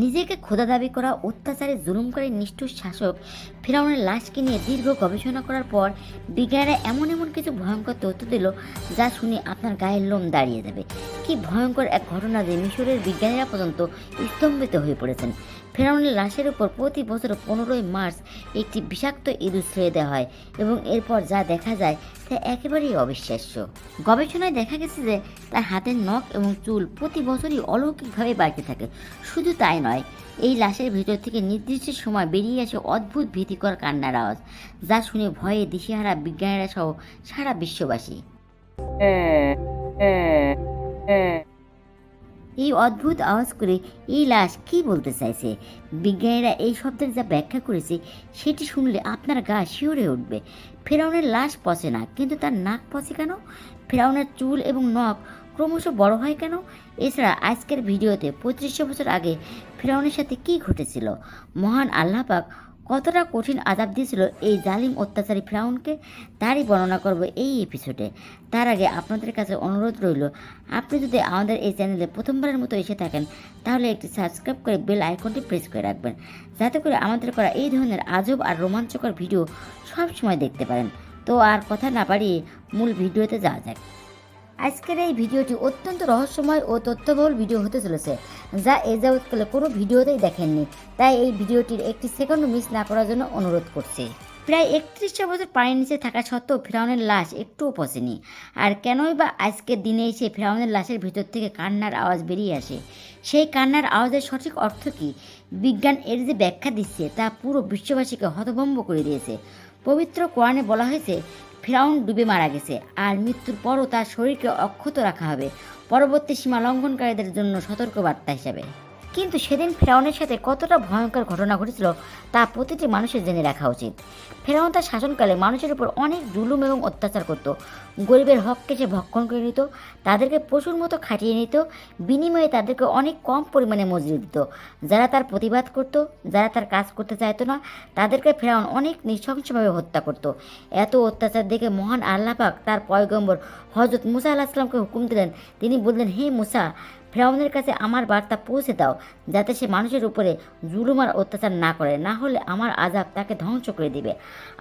নিজেকে খোদা দাবি করা, অত্যাচারে জুলুমকারী নিষ্ঠুর শাসক ফেরাউনের লাশকে নিয়ে দীর্ঘ গবেষণা করার পর বিজ্ঞানীরা এমন এমন কিছু ভয়ঙ্কর তথ্য দিল যা শুনে আপনার গায়ের লোম দাঁড়িয়ে যাবে। কি ভয়ঙ্কর এক ঘটনা যে মিশরের বিজ্ঞানীরা পর্যন্ত স্তম্ভিত হয়ে পড়েছেন। ফেরাউনের লাশের উপর প্রতি বছর পনেরোই মার্চ একটি বিষাক্ত ইঁদুর ছেড়ে দেওয়া হয় এবং এরপর যা দেখা যায় তা একেবারেই অবিশ্বাস্য। গবেষণায় দেখা গেছে যে তার হাতের নখ এবং চুল প্রতি বছরই অলৌকিকভাবে বাড়তে থাকে। শুধু তাই নয়, এই লাশের ভিতর থেকে নির্দিষ্ট সময় বেরিয়ে আসে অদ্ভুত ভীতিকর কান্নার আওয়াজ, যা শুনে ভয়ে দিশেহারা বিজ্ঞানীরা সহ সারা বিশ্ববাসী। এই অদ্ভুত আওয়াজ করে এই লাশ কি বলতে চাইছে? বিজ্ঞানীরা এই শব্দের যা ব্যাখ্যা করেছে, সেটি শুনলে আপনার গা শিওরে উঠবে। ফেরাউনের লাশ পচে না, কিন্তু তার নাক পচে কেন? ফেরাউনের চুল এবং নখ ক্রমশ বড় হয় কেন? এছাড়া আজকের ভিডিওতে পঁচিশশো বছর আগে ফেরাউনের সাথে কি ঘটেছিল? মহান আল্লাহ পাক কতটা কঠিন আজাব দিয়েছিল এই জালিম অত্যাচারী ফ্রাউনকে, তারই বর্ণনা করব এই এপিসোডে তার আগে আপনাদের কাছে অনুরোধ রইল, আপনি যদি আমাদের এই চ্যানেলে প্রথমবারের মতো এসে থাকেন, তাহলে একটি সাবস্ক্রাইব করে বেল আইকনটি প্রেস করে রাখবেন, যাতে করে আমাদের করা এই ধরনের আজব আর রোমাঞ্চকর ভিডিও সব সময় দেখতে পারেন। তো আর কথা না বাড়িয়ে মূল ভিডিওতে যাওয়া যাক। আজকের এই ভিডিওটি অত্যন্ত রহস্যময় ও তথ্যবহুল ভিডিও হতে চলেছে, যা এ যাবৎকালে কোনো ভিডিওতেই দেখেননি। তাই এই ভিডিওটির একটি সেকেন্ড মিস না করার জন্য অনুরোধ করছি। প্রায় একত্রিশটা বছর পানির নিচে থাকা সত্ত্বেও ফেরাউনের লাশ একটুও পচেনি। আর কেনই বা আজকের দিনে এসে ফেরাউনের লাশের ভিতর থেকে কান্নার আওয়াজ বেরিয়ে আসে সেই কান্নার আওয়াজের সঠিক অর্থ কী? বিজ্ঞান এর যে ব্যাখ্যা দিচ্ছে, তা পুরো বিশ্ববাসীকে হতভম্ব করে দিয়েছে। পবিত্র কোরআনে বলা হয়েছে, ফ্রাউন ডুবে মারা গেছে, আর মৃত্যুর পরও তার শরীরকে অক্ষত রাখা হবে। পরবর্তী সীমা লঙ্ঘনকারীদের জন্য সতর্কবার্তা হিসাবে। কিন্তু সেদিন ফেরাউনের সাথে কতটা ভয়ঙ্কর ঘটনা ঘটেছিল তা প্রতিটি মানুষের জেনে রাখা উচিত। ফেরাউন তার শাসনকালে মানুষের উপর অনেক জুলুম এবং অত্যাচার করত। গরিবের হককে সে ভক্ষণ করে নিত, তাদেরকে পশুর মতো খাটিয়ে নিত, বিনিময়ে তাদেরকে অনেক কম পরিমাণে মজুরি দিত। যারা তার প্রতিবাদ করত, যারা তার কাজ করতে চাইতো না, তাদেরকে ফেরাউন অনেক নৃশংসভাবে হত্যা করত। এত অত্যাচার দেখে মহান আল্লাহ পাক তার পয়গম্বর হজরত মুসা আল্লাহ আসলামকে হুকুম দিলেন। তিনি বললেন, হে মুসা ফেরাউনের কাছে আমার বার্তা পৌঁছে দাও, যাতে সে মানুষের উপরে জুলুম আর অত্যাচার না করে। না হলে আমার আজাব তাকে ধ্বংস করে দিবে।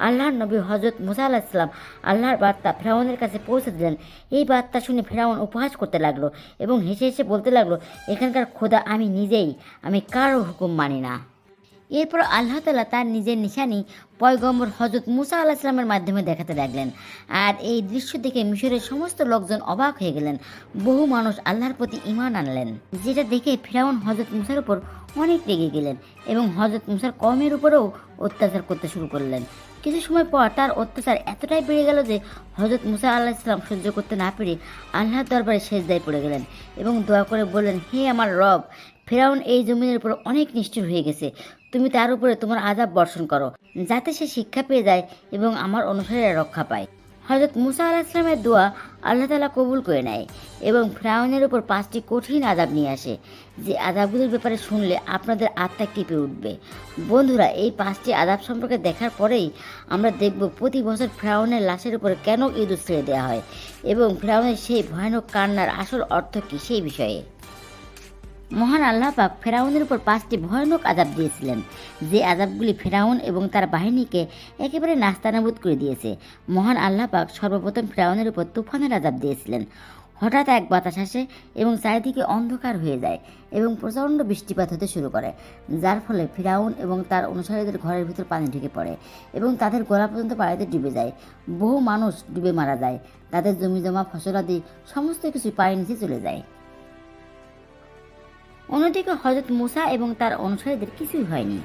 আল্লাহর নবী হজরত মুসা আল্লাহ ইসলাম আল্লাহর বার্তা ফেরাউনের কাছে পৌঁছে দিলেন। এই বার্তা শুনে ফেরাউন উপহাস করতে লাগল এবং হেসে হেসে বলতে লাগল, এখানকার খোদা আমি নিজেই, আমি কারও হুকুম মানি না। এরপর আল্লাহ তালা তার নিজের নিশানি পয়গম্বর হজরত মুসা আল্লাহ ইসলামের মাধ্যমে দেখাতে লাগলেন। আর এই দৃশ্য দেখে মিশরের সমস্ত লোকজন অবাক হয়ে গেলেন। বহু মানুষ আল্লাহর প্রতি ইমান আনলেন। যেটা দেখে ফিরাউন হজরত মুসার উপর অনেক রেগে গেলেন এবং হজরত মুসার কমের উপরেও অত্যাচার করতে শুরু করলেন। কিছু সময় পর তার অত্যাচার এতটাই বেড়ে গেল যে হজরত মুসা আল্লাহ ইসলাম সহ্য করতে না পেরে আল্লাহর দরবারে সেজদায় পড়ে গেলেন এবং দোয়া করে বললেন, হে আমার রব ফেরাউন এই জমিনের উপর অনেক নিষ্ঠুর হয়ে গেছে। তুমি তার উপরে তোমার আজাব বর্ষণ করো, যাতে সে শিক্ষা পেয়ে যায় এবং আমার অনুসারীরা রক্ষা পায়। হজরত মুসা আলাহ ইসলামের দোয়া আল্লাহ তালা কবুল করে নেয় এবং ফ্রাউনের উপর পাঁচটি কঠিন আজাব নিয়ে আসে। যে আজাবগুলির ব্যাপারে শুনলে আপনাদের আত্মা কেঁপে উঠবে। বন্ধুরা, এই পাঁচটি আজাব সম্পর্কে দেখার পরেই আমরা দেখব প্রতি বছর ফ্রাউনের লাশের উপর কেন ইঁদুর ছেড়ে দেওয়া হয় এবং ফ্রাউনের সেই ভয়ানক কান্নার আসল অর্থ কী সেই বিষয়ে। মহান আল্লাহ পাক ফেরাউনের উপর পাঁচটি ভয়ানক আজাব দিয়েছিলেন। যে আজাবগুলি ফেরাউন এবং তার বাহিনীকে একেবারে নাস্তানাবুদ করে দিয়েছে, মহান আল্লাহ পাক সর্বপ্রথম ফেরাউনের উপর তুফানের আজাব দিয়েছিলেন। হঠাৎ এক বাতাস আসে এবং চারিদিকে অন্ধকার হয়ে যায় এবং প্রচণ্ড বৃষ্টিপাত হতে শুরু করে, যার ফলে ফিরাউন এবং তার অনুসারীদের ঘরের ভিতর পানি ঢুকে পড়ে এবং তাদের গোড়া পর্যন্ত পানিতে ডুবে যায়। বহু মানুষ ডুবে মারা যায়, তাদের জমি জমা ফসলাদি, সমস্ত কিছু পানি নিচে চলে যায়। অন্যদিকে হজরত মুসা এবং তার অনুসারীদের কিছুই হয়নি।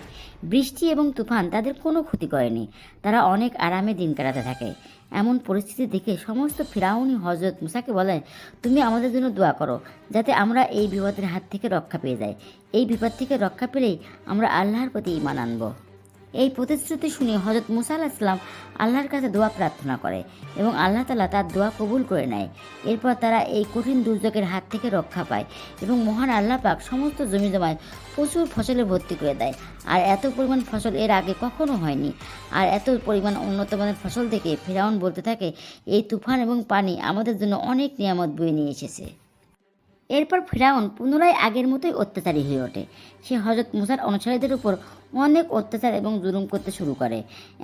বৃষ্টি এবং তুফান তাদের কোনো ক্ষতি করেনি। তারা অনেক আরামে দিন কাটাতে থাকে। এমন পরিস্থিতি দেখে সমস্ত ফিরাউনি হজরত মুসাকে বলে, তুমি আমাদের জন্য দোয়া করো, যাতে আমরা এই বিপদের হাত থেকে রক্ষা পেয়ে যাই। এই বিপদ থেকে রক্ষা পেলেই আমরা আল্লাহর প্রতি ইমান আনব। এই প্রতিশ্রুতি শুনে হজরত মুসা আল্লাহ ইসলাম আল্লাহর কাছে দোয়া প্রার্থনা করে এবং আল্লাহ তালা তার দোয়া কবুল করে নেয়। এরপর তারা এই কঠিন দুর্যোগের হাত থেকে রক্ষা পায় এবং মহান আল্লাহ পাক সমস্ত জমি জমায় প্রচুর ফসলে ভর্তি করে দেয়। আর এত পরিমাণ ফসল এর আগে কখনো হয়নি। আর এত পরিমাণ উন্নত মানের ফসল থেকে ফেরাউন বলতে থাকে, এই তুফান এবং পানি আমাদের জন্য অনেক নিয়ামত বয়ে নিয়ে এসেছে। এরপর ফিরাউন পুনরায় আগের মতোই অত্যাচারী হয়ে ওঠে। সে হজরত মুসার অনুসারীদের উপর অনেক অত্যাচার এবং জুলুম করতে শুরু করে।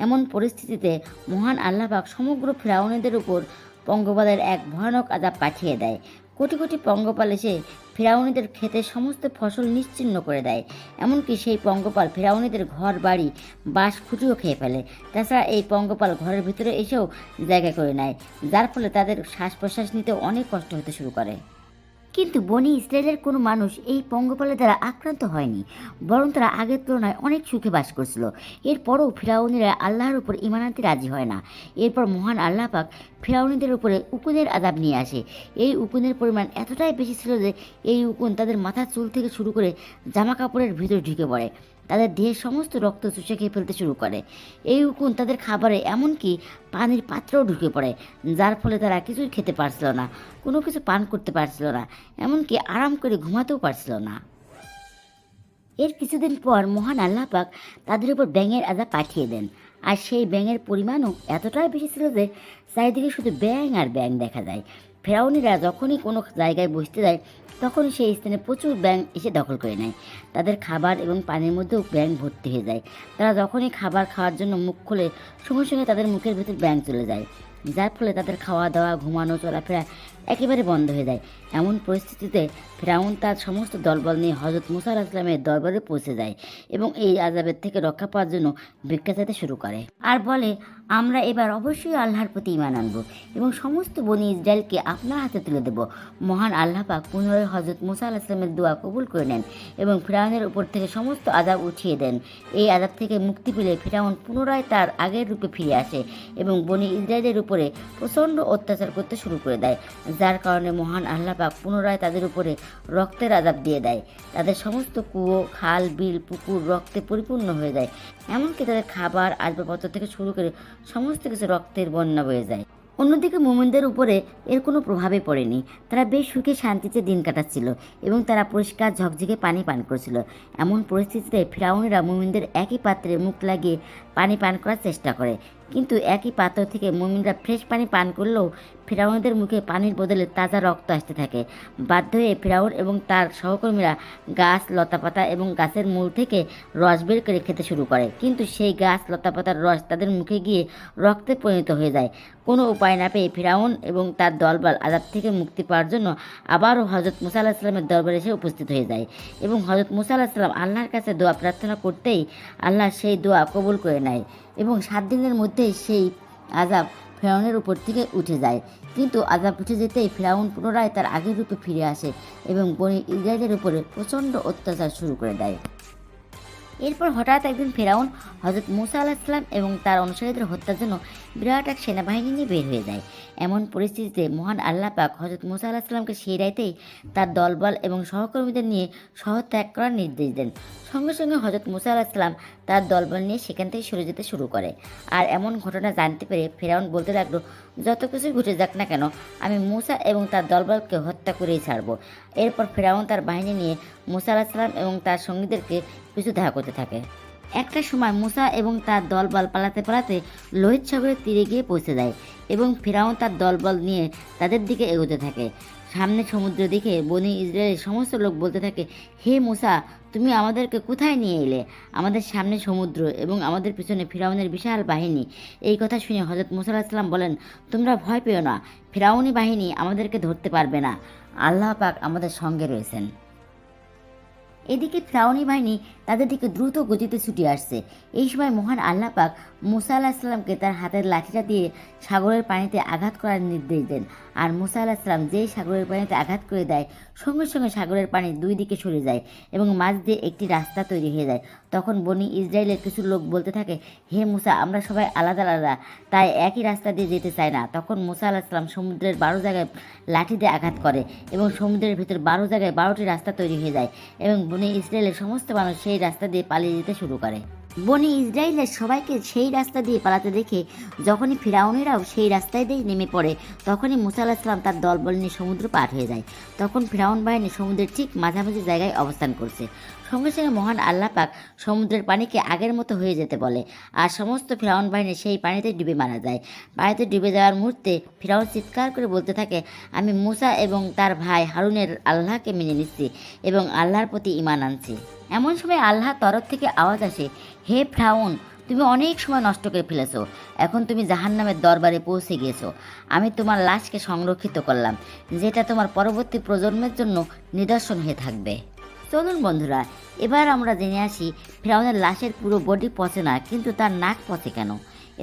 এমন পরিস্থিতিতে মহান আল্লাহবাক সমগ্র ফিরাউনিদের উপর পঙ্গপালের এক ভয়ানক আজাব পাঠিয়ে দেয়। কোটি কোটি পঙ্গপাল এসে ফিরাউনিদের খেতে সমস্ত ফসল নিশ্চিহ্ন করে দেয়। এমনকি সেই পঙ্গপাল ফিরাউনিদের ঘর, বাড়ি, বাঁশ, খুঁটিও খেয়ে ফেলে। তাছাড়া এই পঙ্গপাল ঘরের ভিতরে এসেও জায়গা করে নেয়, যার ফলে তাদের শ্বাস প্রশ্বাস নিতে অনেক কষ্ট হতে শুরু করে। কিন্তু বনি ইসরায়েলের কোনো মানুষ এই পঙ্গপালের দ্বারা আক্রান্ত হয়নি, বরং তারা আগের তুলনায় অনেক সুখে বাস করছিল। এরপরও ফিরাউনিরা আল্লাহর উপর ইমান আনতে রাজি হয় না। এরপর মহান আল্লাহ পাক ফিরাউনিদের উপরে উকুনের আদাব নিয়ে আসে। এই উকুনের পরিমাণ এতটাই বেশি ছিল যে এই উকুন তাদের মাথার চুল থেকে শুরু করে জামা কাপড়ের ভিতরে ঢুকে পড়ে। তাদের দেহের সমস্ত রক্ত চুষে খেয়ে ফেলতে শুরু করে। এই উকুন তাদের খাবারে এমনকি পানির পাত্রেও ঢুকে পড়ে, যার ফলে তারা কিছুই খেতে পারছিল না, কোনো কিছু পান করতে পারছিল না, এমনকি আরাম করে ঘুমাতেও পারছিল না। এর কিছুদিন পর মহান আল্লাহ পাক তাদের উপর ব্যাঙের আজা পাঠিয়ে দেন, আর সেই ব্যাঙের পরিমাণও এতটাই বেশি ছিল যে চারিদিকে শুধু ব্যাং আর ব্যাং দেখা যায়। ফেরাউনিরা যখনই কোনো জায়গায় বসতে যায় তখন সেই স্থানে প্রচুর ব্যাং এসে দখল করে নেয়। তাদের খাবার এবং পানির মধ্যেও ব্যাং ভর্তি হয়ে যায়। তারা যখনই খাবার খাওয়ার জন্য মুখ খোলে, সঙ্গে সঙ্গে তাদের মুখের ভেতর ব্যাং চলে যায়। যার ফলে তাদের খাওয়া দাওয়া ঘুমানো, চলাফেরা একেবারে বন্ধ হয়ে যায়। এমন পরিস্থিতিতে ফেরাউন তার সমস্ত দলবল নিয়ে হজরত মুসা আলাহ ইসলামের দরবারে পৌঁছে যায় এবং এই আজাবের থেকে রক্ষা পাওয়ার জন্য ভিক্ষা চাইতে শুরু করে। আর বলে, আমরা এবার অবশ্যই আল্লাহর প্রতি ইমান আনব এবং সমস্ত বনি ইসরায়েলকে আপনার হাতে তুলে দেব। মহান আল্লাহ পাক পুনরায় হজরত মুসা আলাহ ইসলামের দোয়া কবুল করে নেন এবং ফিরাউনের উপর থেকে সমস্ত আজাব উঠিয়ে দেন। এই আজাব থেকে মুক্তি পেলে ফিরাউন পুনরায় তার আগের রূপে ফিরে আসে এবং বনি ইসরায়েলের উপরে প্রচণ্ড অত্যাচার করতে শুরু করে দেয়। যার কারণে মহান আল্লাহ পাক পুনরায় তাদের উপরে রক্তের আজাব দিয়ে দেয়। তাদের সমস্ত কুয়ো, খাল, বিল, পুকুর রক্তে পরিপূর্ণ হয়ে যায়। এমনকি তাদের খাবার, আসবাবপত্র থেকে শুরু করে সমস্ত কিছু রক্তের বন্যা বয়ে যায়। অন্যদিকে মোমেনদের উপরে এর কোনো প্রভাবে পড়েনি। তারা বেশ সুখে শান্তিতে দিন কাটাচ্ছিল এবং তারা পরিষ্কার ঝকঝকে পানি পান করছিল। এমন পরিস্থিতিতে ফিরাউনেরা মোমিনদের একই পাত্রে মুখ লাগিয়ে পানি পান করার চেষ্টা করে। কিন্তু একই পাত্র থেকে মুমিনরা ফ্রেশ পানি পান করলেও ফেরাউনদের মুখে পানির বদলে তাজা রক্ত আসতে থাকে। বাধ্য হয়ে ফেরাউন এবং তার সহকর্মীরা গাছ, লতাপাতা এবং গাছের মূল থেকে রস বের করে খেতে শুরু করে। কিন্তু সেই গাছ, লতাপাতার রস তাদের মুখে গিয়ে রক্তে পরিণত হয়ে যায়। কোনো উপায় না পেয়ে ফেরাউন এবং তার দলবল আজাদ থেকে মুক্তি পাওয়ার জন্য আবারও হজরত মুসা আল্লাহ দরবারে এসে উপস্থিত হয়ে যায় এবং হজরত মুসা আল্লাহ আল্লাহর কাছে দোয়া প্রার্থনা করতেই আল্লাহ সেই দোয়া কবুল করে নেয়। এবং সাত দিনের মধ্যেই সেই আজাব ফেরাউনের উপর থেকে উঠে যায়। কিন্তু আজাব উঠে যেতেই ফেরাউন পুনরায় তার আগের রূপে ফিরে আসে এবং বনি ইসরায়েলের উপরে প্রচণ্ড অত্যাচার শুরু করে দেয়। এরপর হঠাৎ একদিন ফেরাউন হজরত মুসা আলাহিসাল্লাম এবং তার অনুসারীদের হত্যার জন্য বিরাট এক সেনাবাহিনী নিয়ে বের হয়ে যায়। এমন পরিস্থিতিতে মহান আল্লাহ পাক হজরত মুসা আলাহিসাল্লামকে সেই রাইতেই তার দলবল এবং সহকর্মীদের নিয়ে শহর ত্যাগ করার নির্দেশ দেন। সঙ্গে সঙ্গে হজরত মুসা আলাহিসাল্লাম তার দলবল নিয়ে সেখান থেকে সরে যেতে শুরু করে। আর এমন ঘটনা জানতে পেরে ফেরাউন বলতে লাগল, যত কিছুই ঘটে যাক না কেন, আমি মুসা এবং তার দলবলকে হত্যা করেই ছাড়বো। এরপর ফেরাউন তার বাহিনী নিয়ে মুসা আলাহিসাল্লাম এবং তার সঙ্গীদেরকে পিছু দেখা করতে থাকে। একটা সময় মুসা এবং তার দলবল পালাতে পালাতে লোহিত সাগরের তীরে গিয়ে পৌঁছে যায় এবং ফেরাউন তার দলবল নিয়ে তাদের দিকে এগোতে থাকে। সামনে সমুদ্র দেখে বনি ইসরায়েলের সমস্ত লোক বলতে থাকে, হে মুসা, তুমি আমাদেরকে কোথায় নিয়ে এলে? আমাদের সামনে সমুদ্র এবং আমাদের পিছনে ফিরাউনের বিশাল বাহিনী। এই কথা শুনে হজরত মুসা বলেন, তোমরা ভয় পেও না, ফিরাউনি বাহিনী আমাদেরকে ধরতে পারবে না। আল্লাহ পাক আমাদের সঙ্গে রয়েছেন। এদিকে ফ্রাউনি বাহিনী তাদের দিকে দ্রুত গতিতে ছুটে আসছে। এই সময় মহান আল্লাহ পাক মুসা আলাহিসাল্লামকে তার হাতের লাঠিটা দিয়ে সাগরের পানিতে আঘাত করার নির্দেশ দেন। আর মুসা আলাহিসাল্লাম যেই সাগরের পানিতে আঘাত করে দেয়, সঙ্গে সঙ্গে সাগরের পানি দুই দিকে সরে যায় এবং মাঝ দিয়ে একটি রাস্তা তৈরি হয়ে যায়। তখন বনি ইসরায়েলের কিছু লোক বলতে থাকে, হে মুসা, আমরা সবাই আলাদা আলাদা, তাই একই রাস্তা দিয়ে যেতে চাই না। তখন মুসা আলাহিসাল্লাম সমুদ্রের বারো জায়গায় লাঠি দিয়ে আঘাত করে এবং সমুদ্রের ভিতর বারো জায়গায় বারোটি রাস্তা তৈরি হয়ে যায় এবং বনি ইসরায়েলের সমস্ত মানুষ সেই রাস্তা দিয়ে পালিয়ে যেতে শুরু করে। বনি ইসরায়েলের সবাইকে সেই রাস্তা দিয়ে পালাতে দেখে যখনই ফিরাউনেরাও সেই রাস্তায় দিয়ে নেমে পড়ে, তখনই মুসা আলাহিসাম তার দলবল নিয়ে সমুদ্র পার হয়ে যায়। তখন ফিরাউন বাহিনী সমুদ্রের ঠিক মাঝামাঝি জায়গায় অবস্থান করছে। সঙ্গে সঙ্গে মহান আল্লাহ পাক সমুদ্রের পানিকে আগের মতো হয়ে যেতে বলে। আর সমস্ত ফিরাউন বাহিনী সেই পানিতে ডুবে মারা যায়। পানিতে ডুবে যাওয়ার মুহূর্তে ফিরাউন চিৎকার করে বলতে থাকে, আমি মুসা এবং তার ভাই হারুনের আল্লাহকে মেনে নিচ্ছি এবং আল্লাহর প্রতি ইমান আনছি। এমন সময় আল্লাহর তরফ থেকে আওয়াজ আসে, হে ফ্রাউন, তুমি অনেক সময় নষ্ট করে ফেলেছো। এখন তুমি জাহান্নামের দরবারে পৌঁছে গিয়েছো। আমি তোমার লাশকে সংরক্ষিত করলাম, যেটা তোমার পরবর্তী প্রজন্মের জন্য নিদর্শন হয়ে থাকবে। চলুন বন্ধুরা, এবার আমরা জেনে আসি ফিরাউনের লাশের পুরো বডি পচে না, কিন্তু তার নাক পচে কেন?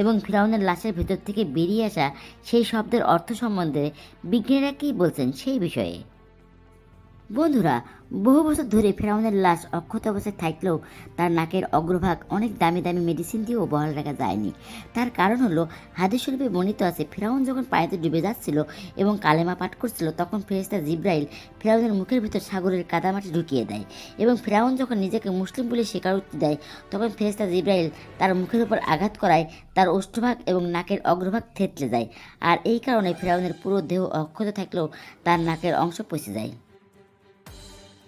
এবং ফিরাউনের লাশের ভেতর থেকে বেরিয়ে আসা সেই শব্দের অর্থ সম্বন্ধে বিজ্ঞানীরা কী বলছেন সেই বিষয়ে? বন্ধুরা, বহু বছর ধরে ফেরাউনের লাশ অক্ষত অবস্থায় থাকলেও তার নাকের অগ্রভাগ অনেক দামি দামি মেডিসিন দিয়েও বহাল রাখা যায়নি। তার কারণ হলো হাদিস শরীফে বর্ণিত আছে, ফেরাউন যখন পানিতে ডুবে যাচ্ছিল এবং কালেমা পাঠ করছিল, তখন ফেরেস্তা জিব্রাইল ফেরাউনের মুখের ভিতর সাগরের কাদামাটি ঢুকিয়ে দেয় এবং ফেরাউন যখন নিজেকে মুসলিম বলে স্বীকারোক্তি দেয়, তখন ফেরেস্তা জিব্রাইল তার মুখের উপর আঘাত করায় তার ওষ্ঠভাগ এবং নাকের অগ্রভাগ থেতলে যায়। আর এই কারণে ফেরাউনের পুরো দেহ অক্ষত থাকলেও তার নাকের অংশ পচে যায়।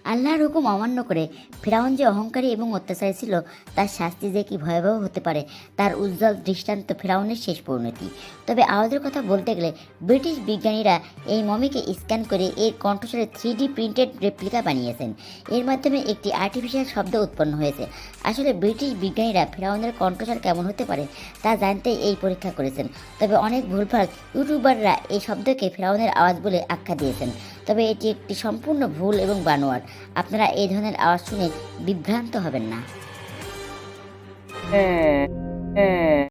আল্লাহর হুকুম অমান্য করে ফেরাউন যে অহংকারী এবং অত্যাচারী ছিল, তার শাস্তি যে কি ভয়াবহ হতে পারে, তার উজ্জ্বল দৃষ্টান্ত ফেরাউনের শেষ পরিণতি। তবে আওয়াজের কথা বলতে গেলে, ব্রিটিশ বিজ্ঞানীরা এই মমিকে স্ক্যান করে এর কণ্ঠস্বরে থ্রি ডি প্রিন্টেড রেপ্লিকা বানিয়েছেন। এর মাধ্যমে একটি আর্টিফিশিয়াল শব্দ উৎপন্ন হয়েছে। আসলে ব্রিটিশ বিজ্ঞানীরা ফেরাউনের কণ্ঠস্বর কেমন হতে পারে, তা জানতেই এই পরীক্ষা করেছেন। তবে অনেক ভুলভাল ইউটিউবাররা এই শব্দকে ফেরাউনের আওয়াজ বলে আখ্যা দিয়েছেন। তবে এটি একটি সম্পূর্ণ ভুল এবং বানোয়ার আপনারা এই ধরনের আওয়াজ শুনে বিভ্রান্ত হবেন না।